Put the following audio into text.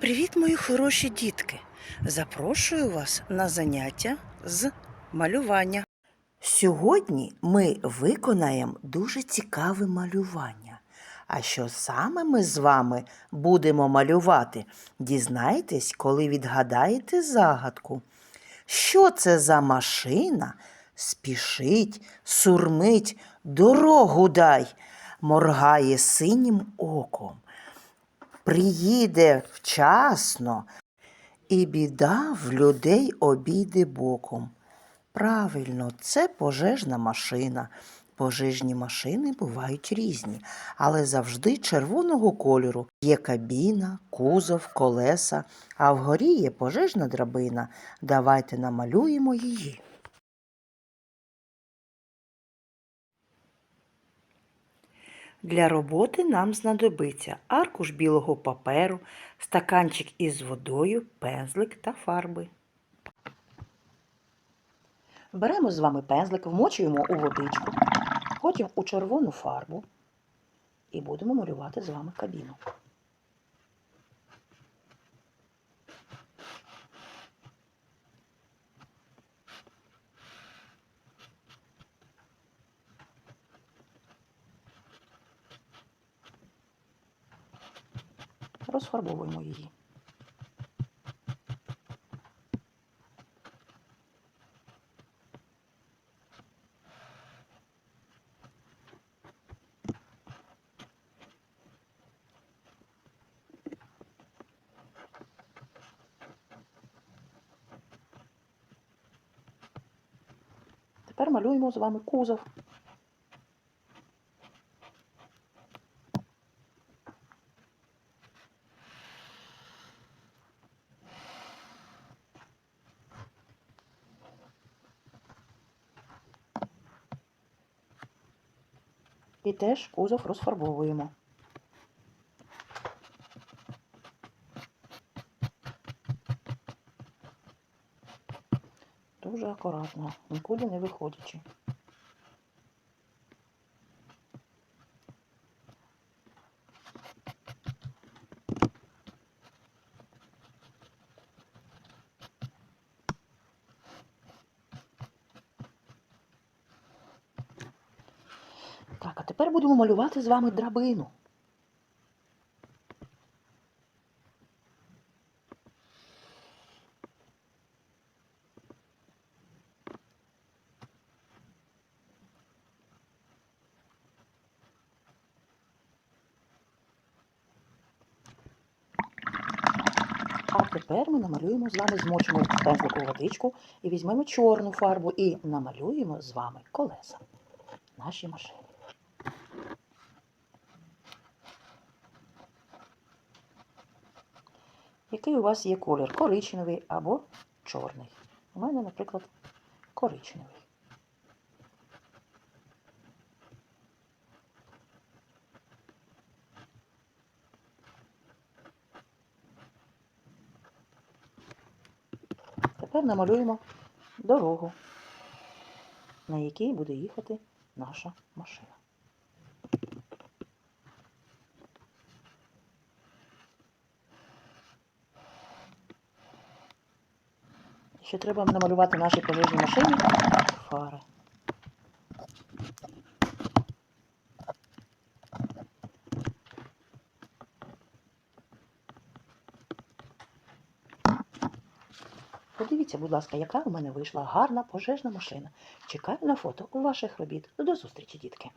Привіт, мої хороші дітки! Запрошую вас на заняття з малювання. Сьогодні ми виконаємо дуже цікаве малювання. А що саме ми з вами будемо малювати? Дізнаєтесь, коли відгадаєте загадку. Що це за машина? Спішить, сурмить, дорогу дай, моргає синім оком приїде вчасно, і біда в людей обійде боком. Правильно, це пожежна машина. Пожежні машини бувають різні, але завжди червоного кольору. Є кабіна, кузов, колеса, а вгорі є пожежна драбина. Давайте намалюємо її. Для роботи нам знадобиться аркуш білого паперу, стаканчик із водою, пензлик та фарби. Беремо з вами пензлик, вмочуємо у водичку, потім у червону фарбу і будемо малювати з вами кабіну. Розфарбовуємо її. Тепер малюємо з вами кузов. І теж кузов розфарбовуємо. Дуже акуратно, нікуди не виходячи. Так, а тепер будемо малювати з вами драбину. А тепер ми намалюємо з вами, змочимо пензлик у водичку і візьмемо чорну фарбу і намалюємо з вами колеса нашій машині. Який у вас є колір? Коричневий або чорний. У мене, наприклад, коричневий. Тепер намалюємо дорогу, на якій буде їхати наша машина. Ще треба намалювати нашій пожежній машині фари. Подивіться, будь ласка, яка у мене вийшла гарна пожежна машина. Чекаю на фото у ваших робіт. До зустрічі, дітки!